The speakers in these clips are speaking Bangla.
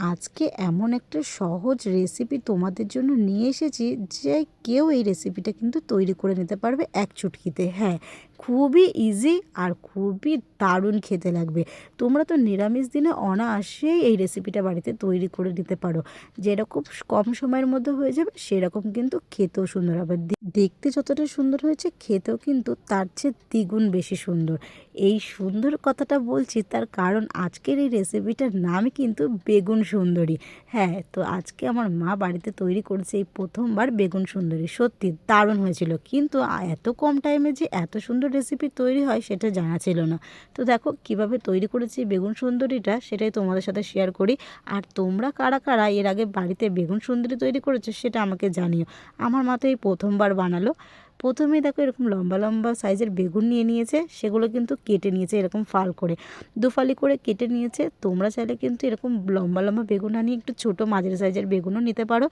আজকে এমন একটা সহজ রেসিপি তোমাদের জন্য নিয়ে এসেছি যে কেউ এই রেসিপিটা কিন্তু তৈরি করে নিতে পারবে এক চুটকিতে। হ্যাঁ খুবই ইজি আর খুবই দারুণ খেতে লাগবে। তোমরা তো নিরামিষ দিনে অনায়াসেই এই রেসিপিটা বাড়িতে তৈরি করে নিতে পারো। যেরকম কম সময়ের মধ্যে হয়ে যাবে, সেরকম কিন্তু খেতেও সুন্দর হবে। দেখতে যতটা সুন্দর হয়েছে, খেতেও কিন্তু তার চেয়ে দ্বিগুণ বেশি সুন্দর। এই সুন্দর কথাটা বলছি তার কারণ আজকের এই রেসিপিটার নাম কিন্তু বেগুন সুন্দরী। হ্যাঁ তো আজকে আমার মা বাড়িতে তৈরি করেছে এই প্রথমবার বেগুন সুন্দরী। সত্যি দারুণ হয়েছিল। কিন্তু এত কম টাইমে যে এত সুন্দর রেসিপি তৈরি হয় সেটা জানা ছিল না। তো দেখো, কীভাবে তৈরি করেছি বেগুন সুন্দরীটা সেটাই তোমাদের সাথে শেয়ার করি। আর তোমরা কারা কারা এর আগে বাড়িতে বেগুন সুন্দরী তৈরি করেছ সেটা আমাকে জানিও। আমার মা তো এই প্রথমবার বানালো। প্রথমেই দেখো এরকম লম্বা লম্বা সাইজের বেগুন নিয়ে নিয়েছে, সেগুলো কিন্তু কেটে নিয়েছে এরকম ফাল করে। দুফালি করে কেটে নিয়েছে, তোমরা চাইলে কিন্তু এরকম লম্বা লম্বা বেগুন আনিয়ে একটু ছোটো মাঝের সাইজের বেগুনও নিতে পারো,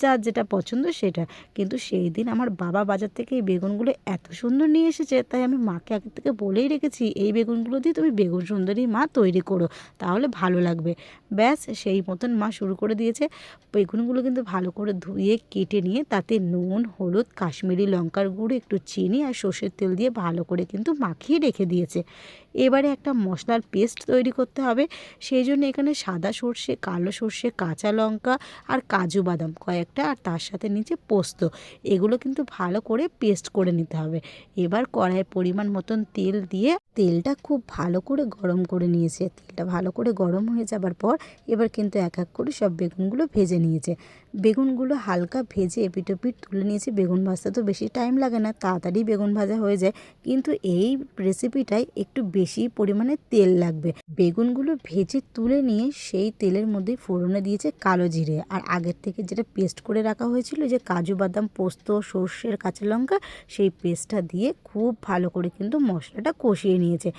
যার যেটা পছন্দ সেটা। কিন্তু সেই দিন আমার বাবা বাজার থেকে এই বেগুনগুলো এত সুন্দর নিয়ে এসেছে, তাই আমি মাকে আগে থেকে বলেই রেখেছি, এই বেগুনগুলো দিয়ে তুমি বেগুন সুন্দরী মা তৈরি করো, তাহলে ভালো লাগবে। ব্যাস, সেই মতন মা শুরু করে দিয়েছে। বেগুনগুলো কিন্তু ভালো করে ধুয়ে, কেটে নিয়ে তাতে নুন, হলুদ, কাশ্মীরি লঙ্কার গুঁড়ো, একটু চিনি আর সর্ষের তেল দিয়ে ভালো করে কিন্তু মাখিয়ে রেখে দিয়েছে। এবারে একটা মশলার পেস্ট তৈরি করতে হবে। সেই জন্য এখানে সাদা সর্ষে, কালো সর্ষে, কাঁচা লঙ্কা আর কাজু বাদাম কয়েকটা আর তার সাথে নিচে পোস্ত। এগুলো কিন্তু ভালো করে পেস্ট করে নিতে হবে। এবার কড়াইয়ে পরিমাণ মতন তেল দিয়ে তেলটা খুব ভালো করে গরম করে নিয়েছে। তেলটা ভালো করে গরম হয়ে যাবার পর এবার কিন্তু এক এক করে সব বেগুনগুলো ভেজে নিয়েছে। বেগুনগুলো হালকা ভেজে এপিটোপিট তুলে নিয়েছে। বেগুন ভাজতে তো বেশি টাইম লাগে না, তাড়াতাড়ি বেগুন ভাজা হয়ে যায়। কিন্তু এই রেসিপিটায় একটু বেশি পরিমাণে তেল লাগবে। বেগুনগুলো ভেজে তুলে নিয়ে সেই তেলের মধ্যে ফোড়নে দিয়েছে কালো জিরে। আর আগের থেকে যেটা পেস্ট করে রাখা হয়েছিল, যে কাজু বাদাম, পোস্ত, সর্ষের কাঁচা লঙ্কা, সেই পেস্টটা দিয়ে খুব ভালো করে কিন্তু মশলাটা কষিয়ে নিয়েছে।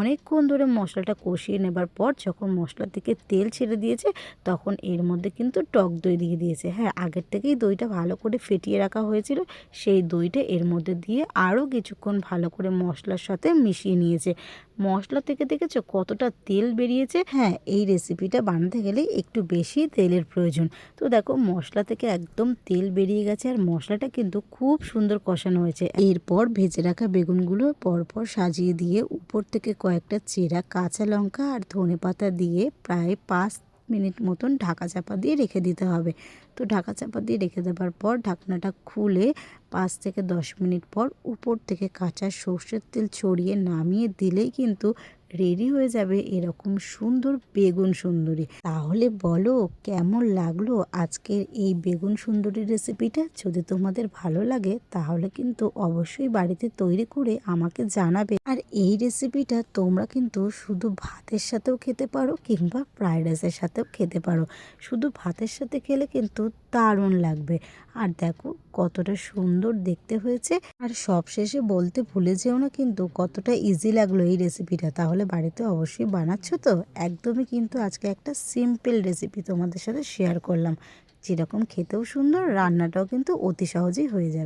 অনেকক্ষণ ধরে মশলাটা কষিয়ে নেবার পর যখন মশলা থেকে তেল ছেড়ে দিয়েছে, তখন এর মধ্যে কিন্তু টক দই দিয়ে দিয়েছে। হ্যাঁ আগের থেকেই দইটা ভালো করে ফেটিয়ে রাখা হয়েছিল। সেই দইটা এর মধ্যে দিয়ে আরও কিছুক্ষণ ভালো করে মশলার সাথে মিশিয়ে নিয়েছে। মশলা থেকে দেখেছ কতটা তেল বেরিয়েছে? হ্যাঁ এই রেসিপিটা বানাতে গেলে একটু বেশি তেলের প্রয়োজন। তো দেখো, মশলা থেকে একদম তেল বেরিয়ে গেছে আর মশলাটা কিন্তু খুব সুন্দর কষানো হয়েছে। এরপর ভেজে রাখা বেগুনগুলো পরপর সাজিয়ে দিয়ে উপর থেকে কয়েকটা চেরা কাঁচা লঙ্কা আর ধনে পাতা দিয়ে প্রায় পাঁচ মিনিট মতন ঢাকা চাপা দিয়ে রেখে দিতে হবে। তো ঢাকা চাপা দিয়ে রেখে দেওয়ার পর ঢাকনাটা খুলে পাঁচ থেকে দশ মিনিট পর উপর থেকে কাঁচা সর্ষের তেল ছড়িয়ে নামিয়ে দিলেই কিন্তু রেডি হয়ে যাবে এরকম সুন্দর বেগুন সুন্দরী। তাহলে বলো, কেমন লাগল আজকের এই বেগুন সুন্দরী রেসিপিটা? যদি তোমাদের ভালো লাগে, তাহলে কিন্তু অবশ্যই বাড়িতে তৈরি করে আমাকে জানাবে। আর এই রেসিপিটা তোমরা কিন্তু শুধু ভাতের সাথেও খেতে পারো কিংবা ফ্রাইড রাইসের সাথেও খেতে পারো। শুধু ভাতের সাথে খেলে কিন্তু দারুণ লাগবে। আর দেখো কতটা সুন্দর দেখতে হয়েছে। আর সবশেষে বলতে ভুলে যেও না কিন্তু কতটা ইজি লাগল এই রেসিপিটা তাহলে বাড়িতে অবশ্যই বানাচ্ছ তো? একদমই কিন্তু আজকে একটা সিম্পল রেসিপি তোমাদের সাথে শেয়ার করলাম। যেরকম খেতেও সুন্দর, রান্নাটাও কিন্তু অতি সহজেই হয়ে যাবে।